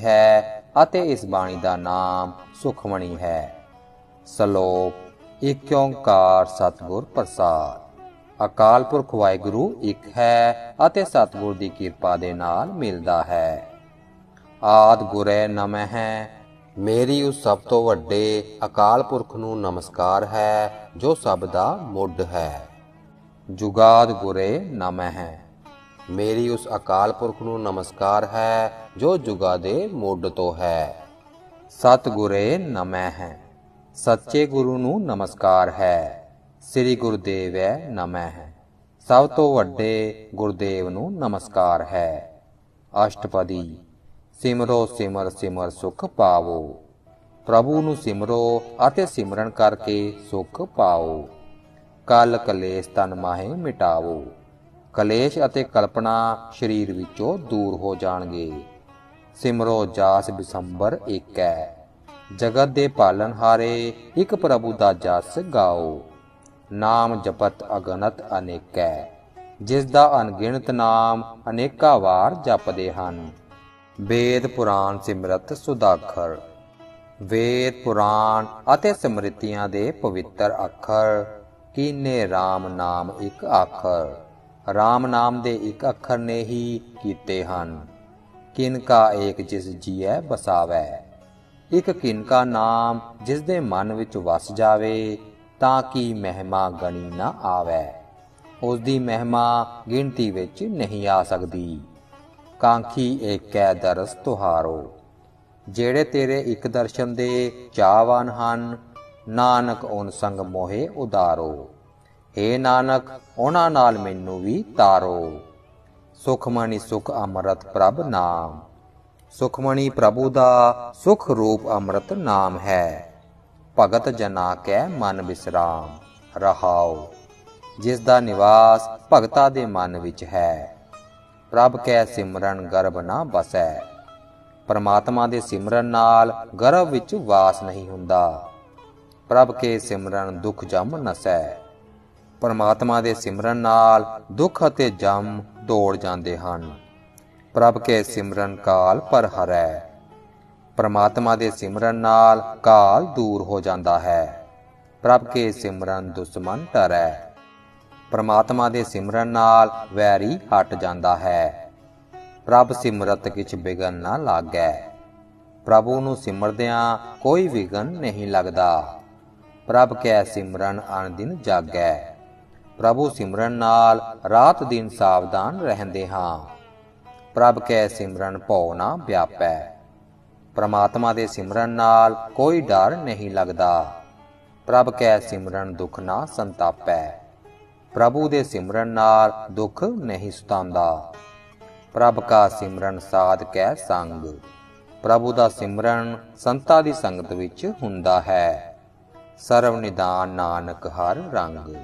ਹੈ ਅਤੇ ਇਸ ਬਾਣੀ ਦਾ ਨਾਮ ਸੁਖਮਣੀ ਹੈ। ਸ਼ਲੋਕ ਏਕ ਓੰਕਾਰ ਸਤਿਗੁਰ ਪ੍ਰਸਾਦ। ਅਕਾਲ ਪੁਰਖ ਵਾਹਿਗੁਰੂ, ਇੱਕ ਹੈ ਅਤੇ ਸਤਿਗੁਰ ਦੀ ਕਿਰਪਾ ਦੇ ਨਾਲ ਮਿਲਦਾ ਹੈ। ਆਦ ਗੁਰੇ ਨਮਹਿ। ਹੈ ਮੇਰੀ ਉਸ ਸਭ ਤੋਂ ਵੱਡੇ ਅਕਾਲ ਪੁਰਖ ਨੂੰ ਨਮਸਕਾਰ ਹੈ, ਜੋ ਸਭ ਦਾ ਮੁੱਢ ਹੈ। ਜੁਗਾਦ ਗੁਰੇ ਨਮਹਿ। ਹੈ ਮੇਰੀ ਉਸ ਅਕਾਲ ਪੁਰਖ ਨੂੰ ਨਮਸਕਾਰ ਹੈ, ਜੋ ਜੁਗਾ ਦੇ ਮੁੱਢ ਤੋਂ ਹੈ। ਸਤਿਗੁਰੇ ਗੁਰੇ ਹੈ, ਸੱਚੇ ਗੁਰੂ ਨੂੰ ਨਮਸਕਾਰ ਹੈ, ਸ੍ਰੀ ਗੁਰਦੇਵ ਹੈ ਹੈ। ਸਭ ਤੋਂ ਵੱਡੇ ਗੁਰਦੇਵ ਨੂੰ ਨਮਸਕਾਰ ਹੈ। ਅਸ਼ਟਪਦੀ, ਸਿਮਰੋ ਸਿਮਰ ਸਿਮਰ ਸੁਖ ਪਾਵੋ। ਪ੍ਰਭੂ ਨੂੰ ਸਿਮਰੋ ਅਤੇ ਸਿਮਰਨ ਕਰਕੇ ਸੁਖ ਪਾਓ। ਕਲ ਕਲੇਸ਼ ਤਨ ਮਾਹੇ ਮਿਟਾਵੋ। ਕਲੇਸ਼ ਅਤੇ ਕਲਪਨਾ ਸਰੀਰ ਵਿੱਚੋਂ ਦੂਰ ਹੋ ਜਾਣਗੇ। ਸਿਮਰੋ ਜਾਸ ਬਿਸੰਬਰ ਏਕ। ਜਗਤ ਦੇ ਪਾਲਨਹਾਰੇ ਇੱਕ ਪ੍ਰਭੂ ਦਾ ਜਸ ਗਾਓ। ਨਾਮ ਜਪਤ ਅਗਨਤ ਅਨੇਕੈ। ਜਿਸ ਦਾ ਅਣਗਿਣਤ ਨਾਮ ਅਨੇਕਾਂ ਵਾਰ ਜਪਦੇ ਹਨ। ਵੇਦ ਪੁਰਾਣ ਸਿਮਰਤ ਸੁਦਾਖਰ। ਵੇਦ ਪੁਰਾਣ ਅਤੇ ਸਮ੍ਰਿਤੀਆਂ ਦੇ ਪਵਿੱਤਰ ਅੱਖਰ ਕੀਨੇ RAM ਨਾਮ ਇੱਕ ਆਖਰ। RAM ਨਾਮ ਦੇ ਇੱਕ ਅੱਖਰ ਨੇ ਹੀ ਕੀਤੇ ਹਨ। ਕਿਨ ਕਾ ਏਕ ਜਿਸ ਜੀਐ ਬਸਾਵੈ। ਇੱਕ ਕਿਨ ਕਾ ਨਾਮ ਜਿਸ ਦੇ ਮਨ ਵਿੱਚ ਵਸ ਜਾਵੇ, ਤਾਂ ਕਿ ਮਹਿਮਾ ਗਣੀ ਨਾ ਆਵੇ। ਉਸ ਦੀ ਮਹਿਮਾ ਗਿਣਤੀ ਵਿੱਚ ਨਹੀਂ ਆ ਸਕਦੀ। ਕਾਂਖੀ ਏਕੈ ਦਰਸ ਤੁਹਾਰੋ। ਜਿਹੜੇ ਤੇਰੇ ਇੱਕ ਦਰਸ਼ਨ ਦੇ ਚਾਹਵਾਨ ਹਨ, ਨਾਨਕ ਓਨ ਸੰਗ ਮੋਹੇ ਉਦਾਰੋ। ਏ ਨਾਨਕ ਉਹਨਾਂ ਨਾਲ ਮੈਨੂੰ ਵੀ ਤਾਰੋ। ਸੁਖਮਣੀ ਸੁਖ ਅੰਮ੍ਰਿਤ ਪ੍ਰਭ ਨਾਮ। ਸੁਖਮਣੀ ਪ੍ਰਭੂ ਦਾ ਸੁਖ ਰੂਪ ਅੰਮ੍ਰਿਤ ਨਾਮ ਹੈ। ਭਗਤ ਜਨਾ ਕੈ ਮਨ ਵਿਸਰਾਮ ਰਹਾਉ। ਜਿਸ ਦਾ ਨਿਵਾਸ ਭਗਤਾ ਦੇ ਮਨ ਵਿੱਚ ਹੈ। ਪ੍ਰਭ ਕੈ ਸਿਮਰਨ ਗਰਭ ਨਾ ਬਸੈ। ਪਰਮਾਤਮਾ ਦੇ ਸਿਮਰਨ ਨਾਲ ਗਰਭ ਵਿੱਚ ਵਾਸ ਨਹੀਂ ਹੁੰਦਾ। ਪ੍ਰਭ ਕੇ ਸਿਮਰਨ ਦੁਖ ਜਮ ਨਸੈ। ਪਰਮਾਤਮਾ ਦੇ ਸਿਮਰਨ ਨਾਲ ਦੁੱਖ ਅਤੇ ਜਮ ਦੌੜ ਜਾਂਦੇ ਹਨ। ਪ੍ਰਭ ਕੇ ਸਿਮਰਨ ਕਾਲ ਪਰ ਹਰੈ। ਪਰਮਾਤਮਾ ਦੇ ਸਿਮਰਨ ਨਾਲ ਕਾਲ ਦੂਰ ਹੋ ਜਾਂਦਾ ਹੈ। ਪ੍ਰਭ ਕੇ ਸਿਮਰਨ ਦੁਸ਼ਮਨ ਟਰੈ। ਪਰਮਾਤਮਾ ਦੇ ਸਿਮਰਨ ਨਾਲ ਵੈਰੀ ਹਟ ਜਾਂਦਾ ਹੈ। ਪ੍ਰਭ ਸਿਮਰਤ ਕਿਛ ਬਿਗਨ ਨਾ ਲਾਗੈ। ਪ੍ਰਭੂ ਨੂੰ ਸਿਮਰਦਿਆਂ ਕੋਈ ਵਿਗਨ ਨਹੀਂ ਲੱਗਦਾ। ਪ੍ਰਭ ਕੈ ਸਿਮਰਨ ਅਨ ਦਿਨ ਜਾਗੈ। ਪ੍ਰਭੂ ਸਿਮਰਨ ਨਾਲ ਰਾਤ ਦਿਨ ਸਾਵਧਾਨ ਰਹਿੰਦੇ ਹਾਂ। ਪ੍ਰਭ ਕੈ ਸਿਮਰਨ ਭਉ ਨਾ ਵਿਆਪੈ। ਪ੍ਰਮਾਤਮਾ ਦੇ ਸਿਮਰਨ ਨਾਲ ਕੋਈ ਡਰ ਨਹੀਂ ਲੱਗਦਾ। ਪ੍ਰਭ ਕੈ ਸਿਮਰਨ ਦੁਖ ਨਾ ਸੰਤਾਪੈ। ਪ੍ਰਭੂ ਦੇ ਸਿਮਰਨ ਨਾਲ ਦੁੱਖ ਨਹੀਂ ਸਤਾਉਂਦਾ। ਪ੍ਰਭ ਕਾ ਸਿਮਰਨ ਸਾਧ ਕੈ ਸੰਗ। ਪ੍ਰਭੂ ਦਾ ਸਿਮਰਨ ਸੰਤਾ ਦੀ ਸੰਗਤ ਵਿੱਚ ਹੁੰਦਾ ਹੈ। ਸਰਵ ਨਿਦਾਨ ਨਾਨਕ ਹਰ ਰੰਗ।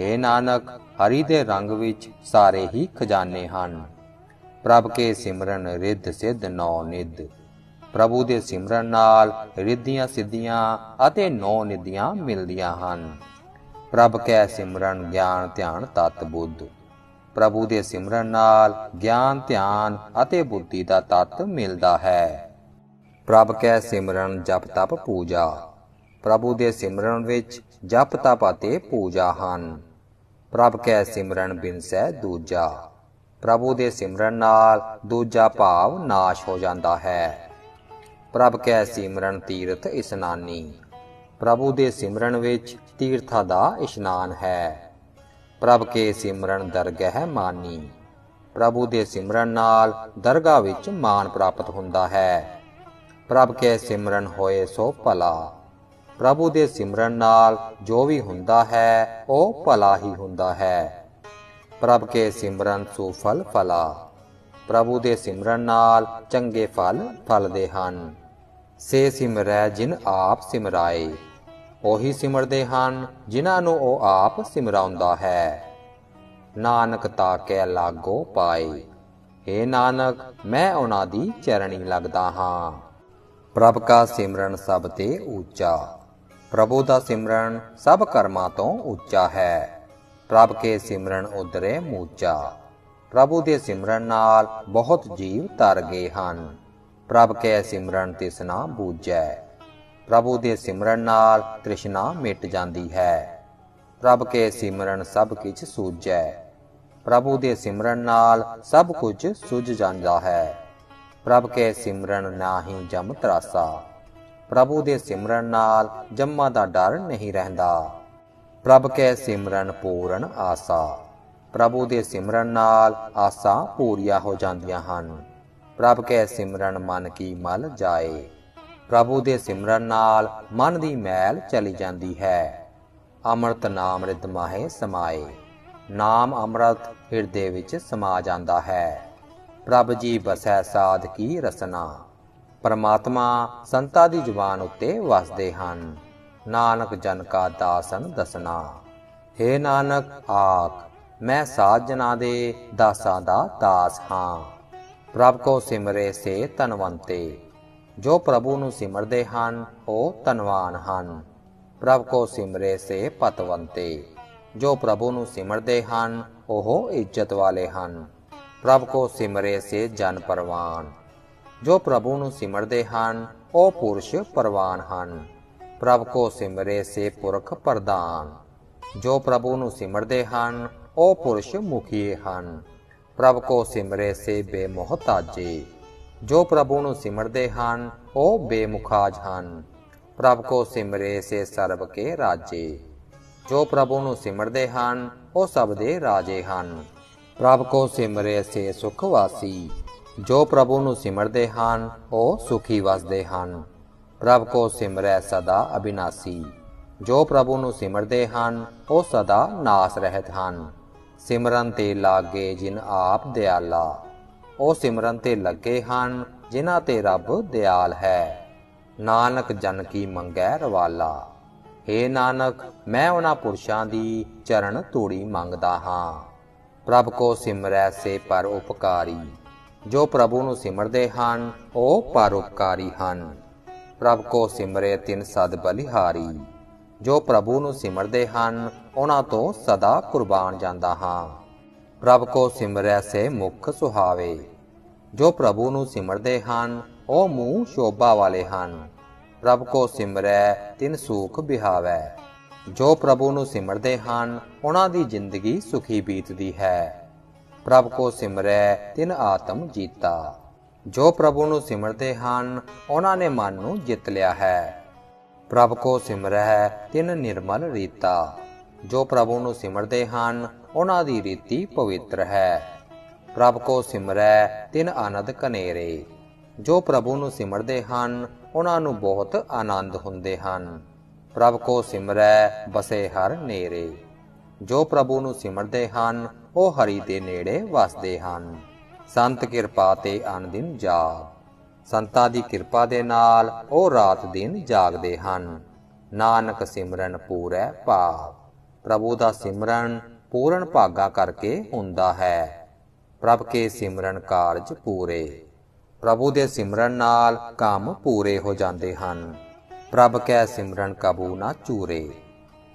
ਹੈ ਨਾਨਕ, ਹਰੀ ਦੇ ਰੰਗ ਵਿੱਚ ਸਾਰੇ ਹੀ ਖਜ਼ਾਨੇ ਹਨ। ਪ੍ਰਭ ਕੇ ਸਿਮਰਨ ਰਿੱਧ ਸਿੱਧ ਨੌ ਨਿੱਧ। ਪ੍ਰਭੂ ਦੇ ਸਿਮਰਨ ਨਾਲ ਰਿੱਧੀਆਂ ਸਿੱਧੀਆਂ ਅਤੇ ਨੌ ਨਿਧੀਆਂ ਮਿਲਦੀਆਂ ਹਨ। ਪ੍ਰਭ ਕੈ ਸਿਮਰਨ ਗਿਆਨ ਧਿਆਨ ਤਤ ਬੁੱਧ। ਪ੍ਰਭੂ ਦੇ ਸਿਮਰਨ ਨਾਲ ਗਿਆਨ ਧਿਆਨ ਅਤੇ ਬੁੱਧੀ ਦਾ ਤਤ ਮਿਲਦਾ ਹੈ। ਪ੍ਰਭ ਕੈ ਸਿਮਰਨ ਜਪ ਤਪ ਪੂਜਾ। ਪ੍ਰਭੂ ਦੇ ਸਿਮਰਨ ਵਿੱਚ ਜਪ ਤਪ ਅਤੇ ਪੂਜਾ ਹਨ। ਪ੍ਰਭ ਕੈ ਸਿਮਰਨ ਬਿਨਸੈ ਦੂਜਾ। ਪ੍ਰਭੂ ਦੇ ਸਿਮਰਨ ਨਾਲ ਦੂਜਾ ਭਾਵ ਨਾਸ਼ ਹੋ ਜਾਂਦਾ ਹੈ। ਪ੍ਰਭ ਕੈ ਸਿਮਰਨ ਤੀਰਥ ਇਸਨਾਨੀ। ਪ੍ਰਭੂ ਦੇ ਸਿਮਰਨ ਵਿੱਚ ਤੀਰਥਾਂ ਦਾ ਇਸ਼ਨਾਨ ਹੈ। ਪ੍ਰਭ ਕੇ ਸਿਮਰਨ ਦਰਗਹਿ ਮਾਨੀ। ਪ੍ਰਭੂ ਦੇ ਸਿਮਰਨ ਨਾਲ ਦਰਗਾਹ ਵਿੱਚ ਮਾਨ ਪ੍ਰਾਪਤ ਹੁੰਦਾ ਹੈ। ਪ੍ਰਭ ਕੇ ਸਿਮਰਨ ਹੋਏ ਸੋ ਭਲਾ। ਪ੍ਰਭੂ ਦੇ ਸਿਮਰਨ ਨਾਲ ਜੋ ਵੀ ਹੁੰਦਾ ਹੈ, ਉਹ ਭਲਾ ਹੀ ਹੁੰਦਾ ਹੈ। ਪ੍ਰਭ ਕੇ ਸਿਮਰਨ ਸੁਫਲ ਫਲਾ। ਪ੍ਰਭੂ ਦੇ ਸਿਮਰਨ ਨਾਲ ਚੰਗੇ ਫਲ ਫਲਦੇ ਹਨ। ਸੇ ਸਿਮਰੈ ਜਿਨ ਆਪ ਸਿਮਰਾਏ। ਉਹੀ ਸਿਮਰਦੇ ਹਨ ਜਿਨ੍ਹਾਂ ਨੂੰ ਉਹ ਆਪ ਸਿਮਰਾਉਂਦਾ ਹੈ। ਨਾਨਕ ਤਾ ਤਾਕੈ ਲਾਗੋ ਪਾਏ। ਏ ਨਾਨਕ, ਮੈਂ ਉਹਨਾਂ ਦੀ ਚਰਣੀ ਲੱਗਦਾ ਹਾਂ। ਪ੍ਰਭ ਕਾ ਸਿਮਰਨ ਸਭ ਤੇ ਉੱਚਾ। ਪ੍ਰਭੂ ਦਾ ਸਿਮਰਨ ਸਭ ਕਰਮਾਂ ਤੋਂ ਉੱਚਾ ਹੈ। ਪ੍ਰਭ ਕੇ ਸਿਮਰਨ ਉਦਰੇ ਮੂਚਾ। ਪ੍ਰਭੂ ਦੇ ਸਿਮਰਨ ਨਾਲ ਬਹੁਤ ਜੀਵ ਤਰ ਗਏ ਹਨ। ਪ੍ਰਭ ਕੇ ਸਿਮਰਨ ਤਿਸਨਾ ਬੂਝੈ। ਪ੍ਰਭੂ ਦੇ ਸਿਮਰਨ ਨਾਲ ਤ੍ਰਿਸ਼ਨਾ ਮਿਟ ਜਾਂਦੀ ਹੈ। ਪ੍ਰਭ ਕੇ ਸਿਮਰਨ ਸਭ ਕਿਛ ਸੂਝੈ। ਪ੍ਰਭੂ ਦੇ ਸਿਮਰਨ ਨਾਲ ਸਭ ਕੁਝ ਸੁਝ ਜਾਂਦਾ ਹੈ। ਪ੍ਰਭ ਕੇ ਸਿਮਰਨ ਨਾਹੀ ਜਮ ਤਰਾਸਾ। ਪ੍ਰਭੂ ਦੇ ਸਿਮਰਨ ਨਾਲ ਜੰਮਾਂ ਦਾ ਡਰ ਨਹੀਂ ਰਹਿੰਦਾ। ਪ੍ਰਭ ਕੇ ਸਿਮਰਨ ਪੂਰਨ ਆਸਾ। ਪ੍ਰਭੂ ਦੇ ਸਿਮਰਨ ਨਾਲ ਆਸਾਂ ਪੂਰੀਆਂ ਹੋ ਜਾਂਦੀਆਂ ਹਨ। ਪ੍ਰਭ ਕੇ ਸਿਮਰਨ ਮਨ ਕੀ ਮਲ ਜਾਏ। ਪ੍ਰਭੂ ਦੇ ਸਿਮਰਨ ਨਾਲ ਮਨ ਦੀ ਮੈਲ ਚਲੀ ਜਾਂਦੀ ਹੈ। ਅੰਮ੍ਰਿਤ ਨਾਮ ਰਿਦ ਮਾਹੇ ਸਮਾਏ। ਨਾਮ ਅੰਮ੍ਰਿਤ ਹਿਰਦੇ ਵਿੱਚ ਸਮਾ ਜਾਂਦਾ ਹੈ। ਪ੍ਰਭ ਜੀ ਬਸੈ ਸਾਧ ਕੀ ਰਸਨਾ। ਪਰਮਾਤਮਾ ਸੰਤਾਂ ਦੀ ਜ਼ੁਬਾਨ ਉੱਤੇ ਵਸਦੇ ਹਨ। ਨਾਨਕ ਜਨ ਕਾ ਦਾਸਨ ਦਸਨਾ। हे ਨਾਨਕ, ਆਖ, ਮੈਂ ਸਾਧ ਜਨਾਂ ਦੇ ਦਾਸਾਂ ਦਾ ਦਾਸ ਹਾਂ। ਪ੍ਰਭ ਕੋ ਸਿਮਰੇ ਸੇ ਤਨਵੰਤੇ ਜੋ ਪ੍ਰਭੂ ਨੂੰ ਸਿਮਰਦੇ ਹਨ, ਉਹ ਧਨਵਾਨ ਹਨ। ਪ੍ਰਭ ਕੋ ਸਿਮਰੇ ਸੇ ਪਤਵੰਤੇ। ਜੋ ਪ੍ਰਭੂ ਨੂੰ ਸਿਮਰਦੇ ਹਨ, ਉਹ ਇੱਜ਼ਤ ਵਾਲੇ ਹਨ। ਪ੍ਰਭ ਕੋ ਸਿਮਰੇ ਸੇ ਜਨ ਪਰਵਾਨ। ਜੋ ਪ੍ਰਭੂ ਨੂੰ ਸਿਮਰਦੇ ਹਨ, ਉਹ ਪੁਰਸ਼ ਪਰਵਾਨ ਹਨ। ਪ੍ਰਭ ਕੋ ਸਿਮਰੇ ਸੇ ਪੁਰਖ ਪ੍ਰਦਾਨ ਜੋ ਪ੍ਰਭੂ ਨੂੰ ਸਿਮਰਦੇ ਹਨ, ਉਹ ਪੁਰਸ਼ ਮੁਖੀਏ ਹਨ। ਪ੍ਰਭ ਕੋ ਸਿਮਰੇ ਸੇ ਬੇਮੋਹਤਾਜੇ। ਜੋ ਪ੍ਰਭੂ ਨੂੰ ਸਿਮਰਦੇ ਹਨ, ਉਹ ਬੇਮੁਖਾਜ ਹਨ। ਪ੍ਰਭ ਕੋ ਸਿਮਰੇ ਸੇ ਸਰਬ ਕੇ ਰਾਜੇ। ਜੋ ਪ੍ਰਭੂ ਨੂੰ ਸਿਮਰਦੇ ਹਨ, ਉਹ ਸਭ ਦੇ ਰਾਜੇ ਹਨ। ਪ੍ਰਭ ਕੋ ਸਿਮਰੇ ਸੇ ਸੁਖ ਵਾਸੀ। ਜੋ ਪ੍ਰਭੂ ਨੂੰ ਸਿਮਰਦੇ ਹਨ, ਉਹ ਸੁਖੀ ਵਸਦੇ ਹਨ। ਪ੍ਰਭ ਕੋ ਸਿਮਰੈ ਸਦਾ ਅਬਿਨਾਸੀ। ਜੋ ਪ੍ਰਭੂ ਨੂੰ ਸਿਮਰਦੇ ਹਨ, ਉਹ ਸਦਾ ਨਾਸ ਰਹਿਤ ਹਨ। ਸਿਮਰਨ ਤੇ ਲਾਗੇ ਜਿਨ ਆਪ ਦਿਆਲਾ। ਉਹ ਸਿਮਰਨ ਤੇ ਲੱਗੇ ਹਨ, ਜਿਨ੍ਹਾਂ ਤੇ ਰੱਬ ਦਿਆਲ ਹੈ। ਨਾਨਕ ਜਨ ਕੀ ਮੰਗੈ ਰਵਾਲਾ। ਏ ਨਾਨਕ, ਮੈਂ ਉਹਨਾਂ ਪੁਰਸ਼ਾਂ ਦੀ ਚਰਨ ਧੂੜੀ ਮੰਗਦਾ ਹਾਂ। ਪ੍ਰਭ ਕੋ ਸਿਮਰੈ ਸੇ ਪਰ ਉਪਕਾਰੀ। ਜੋ ਪ੍ਰਭੂ ਨੂੰ ਸਿਮਰਦੇ ਹਨ, ਉਹ ਪਰਉਪਕਾਰੀ ਹਨ। ਪ੍ਰਭ ਕੋ ਸਿਮਰੇ ਤਿਨ ਸਦ ਬਲਿਹਾਰੀ। ਜੋ ਪ੍ਰਭੂ ਨੂੰ ਸਿਮਰਦੇ ਹਨ, ਉਹਨਾਂ ਤੋਂ ਸਦਾ ਕੁਰਬਾਨ ਜਾਂਦਾ ਹਾਂ। ਪ੍ਰਭ ਕੋ ਸਿਮਰੈ ਸੇ ਮੁਖ ਸੁਹਾਵੇ। ਜੋ ਪ੍ਰਭੂ ਨੂੰ ਸਿਮਰਦੇ ਹਨ, ਉਹ ਮੂੰਹ ਸ਼ੋਭਾ ਵਾਲੇ ਹਨ। ਪ੍ਰਭ ਕੋ ਸਿਮਰੈ ਤਿਨ ਸੂਖ ਬਿਹਾਵੈ। ਜੋ ਪ੍ਰਭੂ ਨੂੰ ਸਿਮਰਦੇ ਹਨ, ਉਹਨਾਂ ਦੀ ਜ਼ਿੰਦਗੀ ਸੁਖੀ ਬੀਤਦੀ ਹੈ। ਪ੍ਰਭ ਕੋ ਸਿਮਰੈ, ਤਿਨ ਆਤਮ ਜੀਤਾ। ਜੋ ਪ੍ਰਭੂ ਨੂੰ ਸਿਮਰਦੇ ਹਨ, ਉਹਨਾਂ ਨੇ ਮਨ ਨੂੰ ਜਿੱਤ ਲਿਆ ਹੈ। ਪ੍ਰਭ ਕੋ ਸਿਮਰੈ, ਤਿਨ ਨਿਰਮਲ ਰੀਤਾ। ਜੋ ਪ੍ਰਭੂ ਨੂੰ ਸਿਮਰਦੇ ਹਨ, ਉਹਨਾਂ ਦੀ ਰੀਤੀ ਪਵਿੱਤਰ ਹੈ। ਪ੍ਰਭ ਕੋ ਸਿਮਰੈ, ਤਿਨ ਆਨੰਦ ਕਨੇਰੇ ਜੋ ਪ੍ਰਭੂ ਨੂੰ ਸਿਮਰਦੇ ਹਨ, ਉਹਨਾਂ ਨੂੰ ਬਹੁਤ ਆਨੰਦ ਹੁੰਦੇ ਹਨ। ਪ੍ਰਭ ਕੋ ਸਿਮਰੈ, ਬਸੇ ਹਰ ਨੇਰੇ। ਜੋ ਪ੍ਰਭੂ ਨੂੰ ਸਿਮਰਦੇ ਹਨ, ਉਹ ਹਰੀ ਦੇ ਨੇੜੇ ਵਸਦੇ ਹਨ। ਸੰਤ ਕਿਰਪਾ ਤੇ ਅਨ ਦਿਨ ਜਾਗ। ਸੰਤਾਂ ਦੀ ਕਿਰਪਾ ਦੇ ਨਾਲ ਉਹ ਰਾਤ ਦਿਨ ਜਾਗਦੇ ਹਨ। ਨਾਨਕ ਸਿਮਰਨ ਪੂਰੈ ਭਾਵ ਪ੍ਰਭੂ ਦਾ ਸਿਮਰਨ ਪੂਰਨ ਭਾਗਾ ਕਰਕੇ ਹੁੰਦਾ ਹੈ। ਪ੍ਰਭ ਕੇ ਸਿਮਰਨ ਕਾਰਜ ਪੂਰੇ। ਪ੍ਰਭੂ ਦੇ ਸਿਮਰਨ ਨਾਲ ਕੰਮ ਪੂਰੇ ਹੋ ਜਾਂਦੇ ਹਨ। ਪ੍ਰਭ ਕੈ ਸਿਮਰਨ ਕਬੂ ਨਾ ਚੂਰੇ।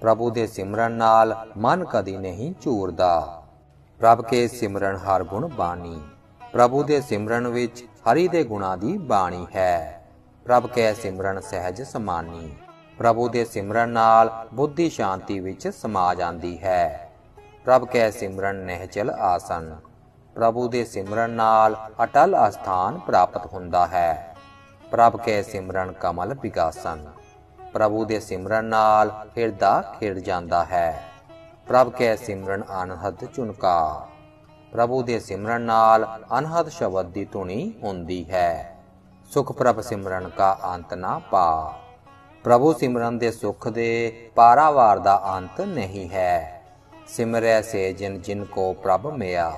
ਪ੍ਰਭੂ ਦੇ ਸਿਮਰਨ ਨਾਲ ਮਨ ਕਦੀ ਨਹੀਂ ਚੂਰਦਾ ਪ੍ਰਭ ਕੇ ਸਿਮਰਨ ਹਰ ਗੁਣ ਬਾਣੀ। ਪ੍ਰਭੂ ਦੇ ਸਿਮਰਨ ਵਿੱਚ ਹਰੀ ਦੇ ਗੁਣਾਂ ਦੀ ਬਾਣੀ ਹੈ। ਪ੍ਰਭ ਕੈ ਸਿਮਰਨ ਸਹਿਜ ਸਮਾਨੀ। ਪ੍ਰਭੂ ਦੇ ਸਿਮਰਨ ਨਾਲ ਬੁੱਧੀ ਸ਼ਾਂਤੀ ਵਿੱਚ ਸਮਾ ਜਾਂਦੀ ਹੈ। ਪ੍ਰਭ ਕੈ ਸਿਮਰਨ ਨਹਿਚਲ ਆਸਨ। ਪ੍ਰਭੂ ਦੇ ਸਿਮਰਨ ਨਾਲ ਅਟਲ ਅਸਥਾਨ ਪ੍ਰਾਪਤ ਹੁੰਦਾ ਹੈ। ਪ੍ਰਭ ਕੈ ਸਿਮਰਨ ਕਮਲ ਵਿਗਾਸਨ ਪ੍ਰਭੂ ਦੇ ਸਿਮਰਨ ਨਾਲ ਹਿਰਦਾ ਖਿੜ ਜਾਂਦਾ ਹੈ। ਪ੍ਰਭ ਕੈ ਸਿਮਰਨ ਅਨਹਦ ਚੁਨਕਾ ਪ੍ਰਭੂ ਦੇ ਸਿਮਰਨ ਨਾਲ ਅਨਹਦ ਸ਼ਬਦ ਦੀ ਧੁਨੀ ਹੁੰਦੀ ਹੈ। ਸੁਖ ਪ੍ਰਭ ਸਿਮਰਨ ਕਾ ਅੰਤ ਨਾ ਪਾ। ਪ੍ਰਭੂ ਸਿਮਰਨ ਦੇ ਸੁਖ ਦੇ ਪਾਰਾਵਾਰ ਦਾ ਅੰਤ ਨਹੀਂ ਹੈ। ਸਿਮਰੈ ਸੇ ਜਿਨ ਜਿਨ ਕੋ ਪ੍ਰਭ ਮਿਆ।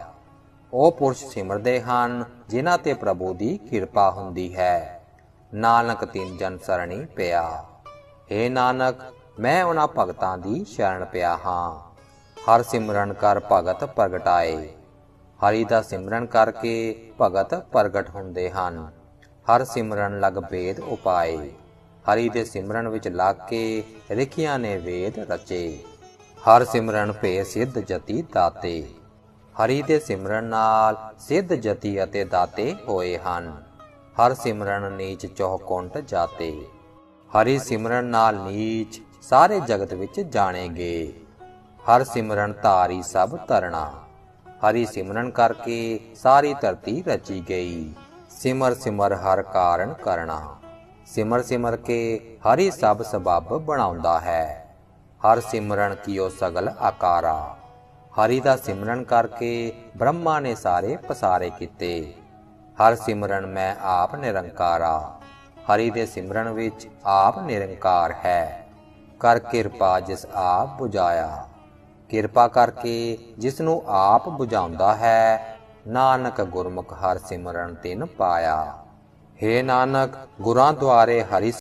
ਉਹ ਪੁਰਸ਼ ਸਿਮਰਦੇ ਹਨ, ਜਿਨ੍ਹਾਂ ਤੇ ਪ੍ਰਭੂ ਦੀ ਕਿਰਪਾ ਹੁੰਦੀ ਹੈ। ਨਾਨਕ ਤਿੰਨ ਜਨ ਸਰਣੀ ਪਿਆ। ਏ ਨਾਨਕ, ਮੈਂ ਉਹਨਾਂ ਭਗਤਾਂ ਦੀ ਸ਼ਰਨ ਪਿਆ ਹਾਂ। ਹਰ ਸਿਮਰਨ ਕਰ ਭਗਤ ਪ੍ਰਗਟਾਏ। ਹਰੀ ਦਾ ਸਿਮਰਨ ਕਰਕੇ ਭਗਤ ਪ੍ਰਗਟ ਹੁੰਦੇ ਹਨ। ਹਰ ਸਿਮਰਨ ਲਗ ਵੇਦ ਉਪਾਏ। ਹਰੀ ਦੇ ਸਿਮਰਨ ਵਿੱਚ ਲੱਗ ਕੇ ਰਿਖੀਆਂ ਨੇ ਵੇਦ ਰਚੇ। ਹਰ ਸਿਮਰਨ ਭੇ ਸਿੱਧ ਜਤੀ ਦਾਤੇ। ਹਰੀ ਦੇ ਸਿਮਰਨ ਨਾਲ ਸਿੱਧ ਜਤੀ ਅਤੇ ਦਾਤੇ ਹੋਏ ਹਨ। ਹਰ ਸਿਮਰਨ ਨੀਚ ਚੌਕੁੰਟ ਜਾਤੇ। ਹਰੀ ਸਿਮਰਨ ਨਾਲ ਨੀਚ ਸਾਰੇ ਜਗਤ ਵਿੱਚ ਜਾਣੇ ਗਏ ਹਰ ਸਿਮਰਨ ਧਾਰੀ ਸਭ ਤਰਣਾ ਹਰੀ ਸਿਮਰਨ ਕਰਕੇ ਸਾਰੀ ਧਰਤੀ ਰਚੀ ਗਈ। ਸਿਮਰ ਸਿਮਰ ਹਰ ਕਾਰਨ ਕਰਨਾ ਸਿਮਰ ਸਿਮਰ ਕੇ ਹਰੀ ਸਭ ਸਬਬ ਬਣਾਉਂਦਾ ਹੈ। ਹਰ ਸਿਮਰਨ ਕੀਓ ਸਗਲ ਆਕਾਰਾ। ਹਰੀ ਦਾ ਸਿਮਰਨ ਕਰਕੇ ਬ੍ਰਹਮਾ ਨੇ ਸਾਰੇ ਪਸਾਰੇ ਕੀਤੇ। ਹਰ ਸਿਮਰਨ ਮੈਂ ਆਪ ਨਿਰੰਕਾਰਾ। ਹਰੀ ਦੇ ਸਿਮਰਨ ਵਿੱਚ ਆਪ ਨਿਰੰਕਾਰ ਹੈ। ਕਰ ਕਿਰਪਾ ਜਿਸ ਆਪ ਬੁਝਾਇਆ। ਕਿਰਪਾ ਕਰਕੇ ਜਿਸ ਨੂੰ ਆਪ ਬੁਝਾਉਂਦਾ ਹੈ, ਨਾਨਕ ਗੁਰਮੁਖ ਹਰ ਸਿਮਰਨ ਤਿਨ ਪਾਇਆ। हे ਨਾਨਕ, ਗੁਰਾਂ ਦੁਆਰੇ ਹਰੀ